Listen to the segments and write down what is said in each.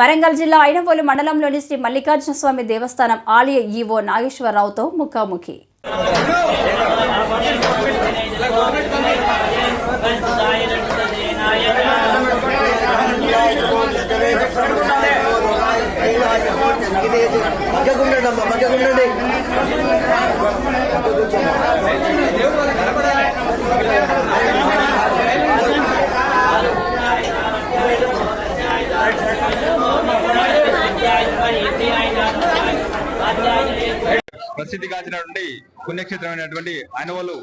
వరంగల్ జిల్లా ఐనవోలు మండలంలోని శ్రీ మల్లికార్జున స్వామి దేవస్థానం ఆలయ ఈవో నాగేశ్వరరావుతో ముఖాముఖి. పక్కకుండండి అమ్మా ప్రసిద్ధిగాంచినటువంటి పుణ్యక్షేత్రమైనటువంటి అయినవోలు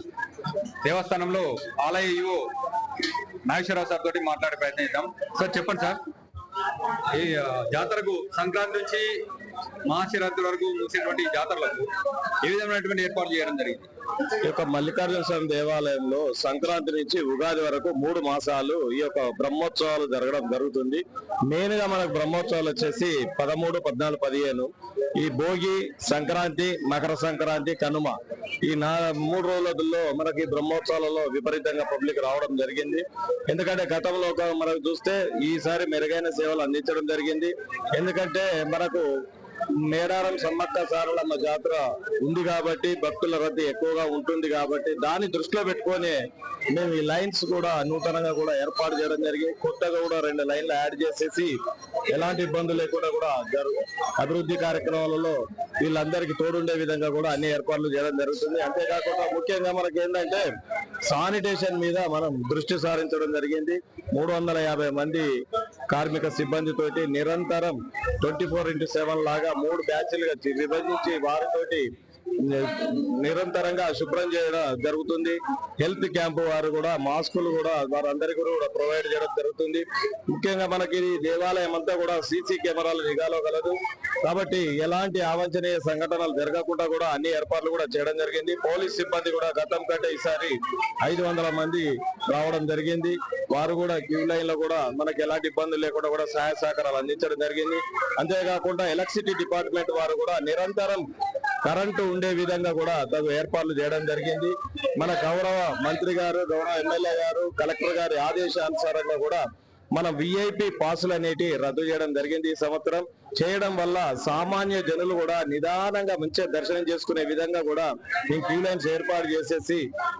దేవస్థానంలో ఆలయ యువో నాగేశ్వరరావు సార్ తోటి మాట్లాడే ప్రయత్నిద్దాం సార్ చెప్పండి సార్. ఈ జాతరకు సంక్రాంతి నుంచి మహాశివరాత్రి వరకు ముగిసినటువంటి జాతరలకు ఏ విధమైనటువంటి ఏర్పాట్లు చేయడం జరిగింది? ఈ యొక్క మల్లికార్జున స్వామి దేవాలయంలో సంక్రాంతి నుంచి ఉగాది వరకు మూడు మాసాలు ఈ యొక్క బ్రహ్మోత్సవాలు జరగడం జరుగుతుంది. మెయిన్గా మనకు బ్రహ్మోత్సవాలు వచ్చేసి పదమూడు పద్నాలుగు పదిహేను. ఈ భోగి సంక్రాంతి మకర సంక్రాంతి కనుమ. ఈ నా మూడు రోజులలో మనకి బ్రహ్మోత్సవాలలో విపరీతంగా పబ్లిక్ రావడం జరిగింది. ఎందుకంటే గతంలో మనకు చూస్తే ఈసారి మెరుగైన సేవలు అందించడం జరిగింది. ఎందుకంటే మనకు మేడారం సమ్మక్క సారలమ్మ జాతర ఉంది కాబట్టి భక్తుల రద్దీ ఎక్కువగా ఉంటుంది కాబట్టి దాన్ని దృష్టిలో పెట్టుకొని మేము ఈ లైన్స్ కూడా నూతనంగా కూడా ఏర్పాటు చేయడం జరిగింది. కొత్తగా కూడా రెండు లైన్లు యాడ్ చేసేసి ఎలాంటి ఇబ్బందులు లేకుండా కూడా జరు అభివృద్ధి కార్యక్రమాలలో వీళ్ళందరికీ తోడుండే విధంగా కూడా అన్ని ఏర్పాట్లు చేయడం జరుగుతుంది. అంతేకాకుండా ముఖ్యంగా మనకి ఏంటంటే శానిటేషన్ మీద మనం దృష్టి సారించడం జరిగింది. మూడు వందల యాభై మంది కార్మిక సిబ్బందితోటి నిరంతరం ట్వంటీ ఫోర్ ఇంటూ సెవెన్ లాగా మూడు బ్యాచ్లుగా విభజించి వారితోటి నిరంతరంగా శుభ్రం చేయడం జరుగుతుంది. హెల్త్ క్యాంప్ వారు కూడా మాస్కులు కూడా వారందరికీ కూడా ప్రొవైడ్ చేయడం జరుగుతుంది. ముఖ్యంగా మనకి దేవాలయం అంతా కూడా సీసీ కెమెరాలు నిఘాలో కలదు. కాబట్టి ఎలాంటి అవాంఛనీయ సంఘటనలు జరగకుండా కూడా అన్ని ఏర్పాట్లు కూడా చేయడం జరిగింది. పోలీస్ సిబ్బంది కూడా గతం కంటే ఈసారి ఐదు వందల మంది రావడం జరిగింది. వారు కూడా క్యూ లైన్లో కూడా మనకి ఎలాంటి ఇబ్బందులు లేకుండా కూడా సహాయ సహకారాలు అందించడం జరిగింది. అంతేకాకుండా ఎలక్ట్రిసిటీ డిపార్ట్మెంట్ వారు కూడా నిరంతరం కరెంటు ఉండే విధంగా కూడా తగు ఏర్పాట్లు చేయడం జరిగింది. మన గౌరవ మంత్రి గారు గౌరవ ఎమ్మెల్యే గారు కలెక్టర్ గారి ఆదేశానుసారంగా కూడా మన విఐపి పాసులు అనేటి రద్దు చేయడం జరిగింది ఈ సంవత్సరం. చేయడం వల్ల సామాన్య జనులు కూడా నిదానంగా మంచిగా దర్శనం చేసుకునే విధంగా కూడా మేము క్యూ లైన్స్ ఏర్పాటు చేసేసి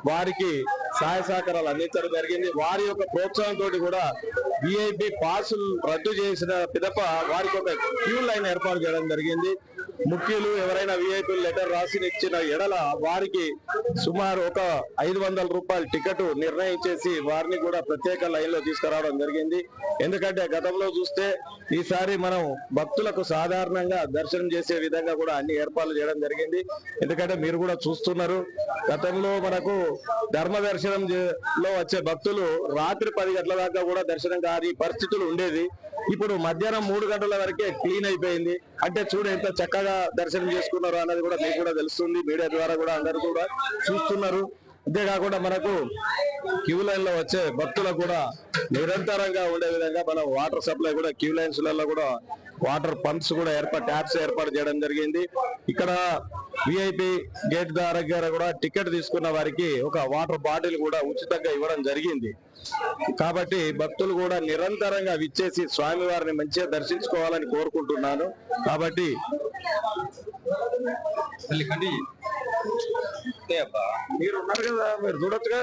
వారికి సహాయ సహకారాలు అందించడం జరిగింది. వారి యొక్క ప్రోత్సాహంతో కూడా విఐపి పాసులు రద్దు చేసిన పిదప వారికి ఒక క్యూ లైన్ ఏర్పాటు చేయడం జరిగింది. ముఖ్యులు ఎవరైనా విఐపి లెటర్ రాసి ఇచ్చిన ఎడల వారికి సుమారు ఒక ఐదు వందల రూపాయల టికెట్ నిర్ణయించేసి వారిని కూడా ప్రత్యేక లైన్లో తీసుకురావడం జరిగింది. ఎందుకంటే గతంలో చూస్తే ఈసారి మనం భక్తులకు సాధారణంగా దర్శనం చేసే విధంగా కూడా అన్ని ఏర్పాట్లు చేయడం జరిగింది. ఎందుకంటే మీరు కూడా చూస్తున్నారు గతంలో మనకు ధర్మ దర్శనం లో వచ్చే భక్తులు రాత్రి పది గంటల దాకా కూడా దర్శనం దారి పరిస్థితులు ఉండేది. ఇప్పుడు మధ్యాహ్నం మూడు గంటల వరకే క్లీన్ అయిపోయింది. అంటే చూడ ఎంత చక్కగా దర్శనం చేసుకున్నారు అన్నది కూడా మీకు కూడా తెలుస్తుంది. మీడియా ద్వారా కూడా అందరూ కూడా చూస్తున్నారు. అంతేకాకుండా మనకు క్యూ లైన్లో వచ్చే భక్తులకు కూడా నిరంతరంగా ఉండే విధంగా మనం వాటర్ సప్లై కూడా క్యూ లైన్స్లలో కూడా వాటర్ పంప్స్ కూడా ఏర్పాటు ట్యాప్స్ ఏర్పాటు చేయడం జరిగింది. ఇక్కడ విఐపి గేట్ దగ్గర కూడా టికెట్ తీసుకున్న వారికి ఒక వాటర్ బాటిల్ కూడా ఉచితంగా ఇవ్వడం జరిగింది. కాబట్టి భక్తులు కూడా నిరంతరంగా విచ్చేసి స్వామివారిని మంచిగా దర్శించుకోవాలని కోరుకుంటున్నాను. కాబట్టి మీరు ఉన్నారు కదా మీరు చూడొచ్చుగా?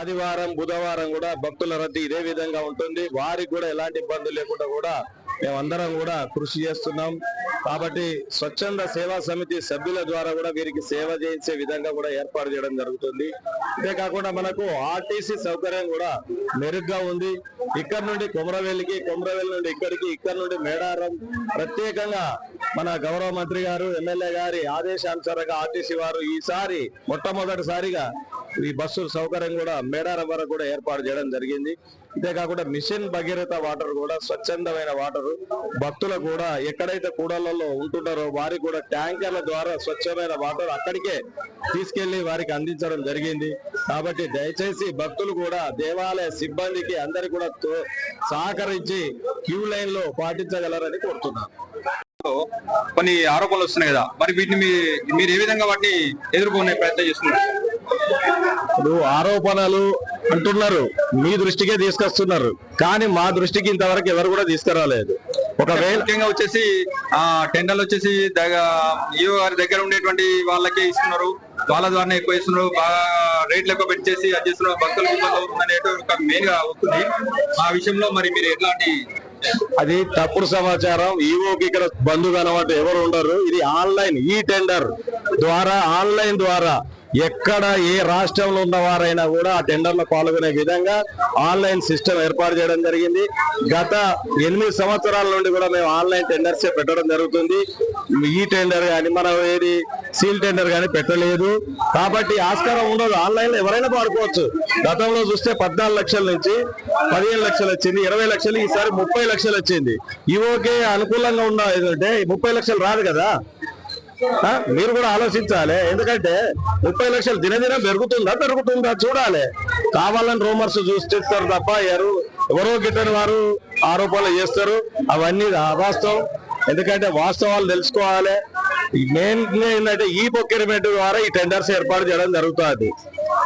ఆదివారం బుధవారం కూడా భక్తుల రద్దీ ఇదే విధంగా ఉంటుంది. వారికి కూడా ఎలాంటి ఇబ్బందులు లేకుండా కూడా మేమందరం కూడా కృషి చేస్తున్నాం. కాబట్టి స్వచ్ఛంద సేవా సమితి సభ్యుల ద్వారా కూడా వీరికి సేవ చేయించే విధంగా కూడా ఏర్పాటు చేయడం జరుగుతుంది. అంతేకాకుండా మనకు ఆర్టీసీ సౌకర్యం కూడా మెరుగ్గా ఉంది. ఇక్కడ నుండి కొమరవెల్లికి కొమరవెల్లి నుండి ఇక్కడికి ఇక్కడ నుండి మేడారం ప్రత్యేకంగా మన గౌరవ మంత్రి గారు ఎమ్మెల్యే గారి ఆదేశానుసారంగా ఆర్టీసీ వారు ఈసారి మొట్టమొదటిసారిగా ఈ బస్సు సౌకర్యం కూడా మేడారం వరకు కూడా ఏర్పాటు చేయడం జరిగింది. అంతేకాకుండా మిషన్ భగీరథ వాటర్ కూడా స్వచ్ఛందమైన వాటర్. భక్తులకు కూడా ఎక్కడైతే కూడలలో ఉంటున్నారో వారికి కూడా ట్యాంకర్ల ద్వారా స్వచ్ఛమైన వాటర్ అక్కడికే తీసుకెళ్ళి వారికి అందించడం జరిగింది. కాబట్టి దయచేసి భక్తులు కూడా దేవాలయ సిబ్బందికి అందరికి కూడా తో- సహకరించి క్యూ లైన్లో పాటించగలరని కోరుతున్నాను. కొన్ని ఆరోపణలు వస్తున్నాయి కదా. మరి వీటిని మీ- మీరు ఏ విధంగా వాటిని ఎదుర్కొనే ప్రయత్నం చేస్తున్నారు? ఇప్పుడు ఆరోపణలు అంటున్నారు. మీ దృష్టికే తీసుకొస్తున్నారు. కానీ మా దృష్టికి ఇంతవరకు ఎవరు కూడా తీసుకురాలేదు. ఒకవేళ ముఖ్యంగా వచ్చేసి ఆ టెండర్లు వచ్చేసి ఈఓ గారి దగ్గర ఉండేటువంటి వాళ్ళకే ఇస్తున్నారు. వాళ్ళ ద్వారానే ఎక్కువ ఇస్తున్నారు. బాగా రేట్లు ఎక్కువ పెట్టేసి అది చేస్తున్నారు భక్తులకు ఇబ్బంది అవుతుంది అనేటువంటి మెయిన్గా వస్తుంది. ఆ విషయంలో మరి మీరు ఎట్లాంటి అది తప్పుడు సమాచారం. ఈవోకి ఇక్కడ బంధువు అనమాట ఎవరు ఉండరు. ఇది ఆన్లైన్ ఈ టెండర్ ద్వారా ఆన్లైన్ ద్వారా ఎక్కడ ఏ రాష్ట్రంలో ఉన్నవారైనా కూడా ఆ టెండర్లో పాల్గొనే విధంగా ఆన్లైన్ సిస్టమ్ ఏర్పాటు చేయడం జరిగింది. గత ఎనిమిది సంవత్సరాల నుండి కూడా మేము ఆన్లైన్ టెండర్సే పెట్టడం జరుగుతుంది. ఈ టెండర్ కానీ మనం ఏది సీల్ టెండర్ కానీ పెట్టలేదు. కాబట్టి ఆస్కారం ఉండదు ఆన్లైన్లో ఎవరైనా పాడుకోవచ్చు గతంలో చూస్తే పద్నాలుగు లక్షల నుంచి పదిహేను లక్షలు వచ్చింది. ఇరవై లక్షలు ఈసారి ముప్పై లక్షలు వచ్చింది. ఇవోకే అనుకూలంగా ఉన్న ఏంటంటే ముప్పై లక్షలు రాదు కదా. మీరు కూడా ఆలోచించాలి. ఎందుకంటే ముప్పై లక్షలు దినదినం పెరుగుతుందా పెరుగుతుందా చూడాలి. కావాలని రూమర్స్ చూస్తారు తప్ప ఎవరు ఎవరో గిట్టని వారు ఆరోపణలు చేస్తారు. అవన్నీ అవాస్తవం. ఎందుకంటే వాస్తవాలు తెలుసుకోవాలి. మెయిన్ ఏంటంటే ఈ ప్రొక్యూర్మెంట్ ద్వారా ఈ టెండర్స్ ఏర్పాటు చేయడం జరుగుతుంది.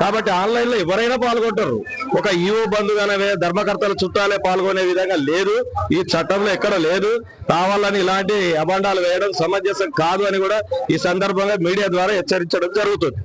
కాబట్టి ఆన్లైన్లో ఎవరైనా పాల్గొంటారు. ఒక ఈఓ బంధుగానే ధర్మకర్తల చుట్టాలే పాల్గొనే విధంగా లేదు. ఈ చట్టంలో ఎక్కడ లేదు. కావాలని ఇలాంటి అబండాలు వేయడం సమంజసం కాదు అని కూడా ఈ సందర్భంగా మీడియా ద్వారా హెచ్చరించడం జరుగుతుంది.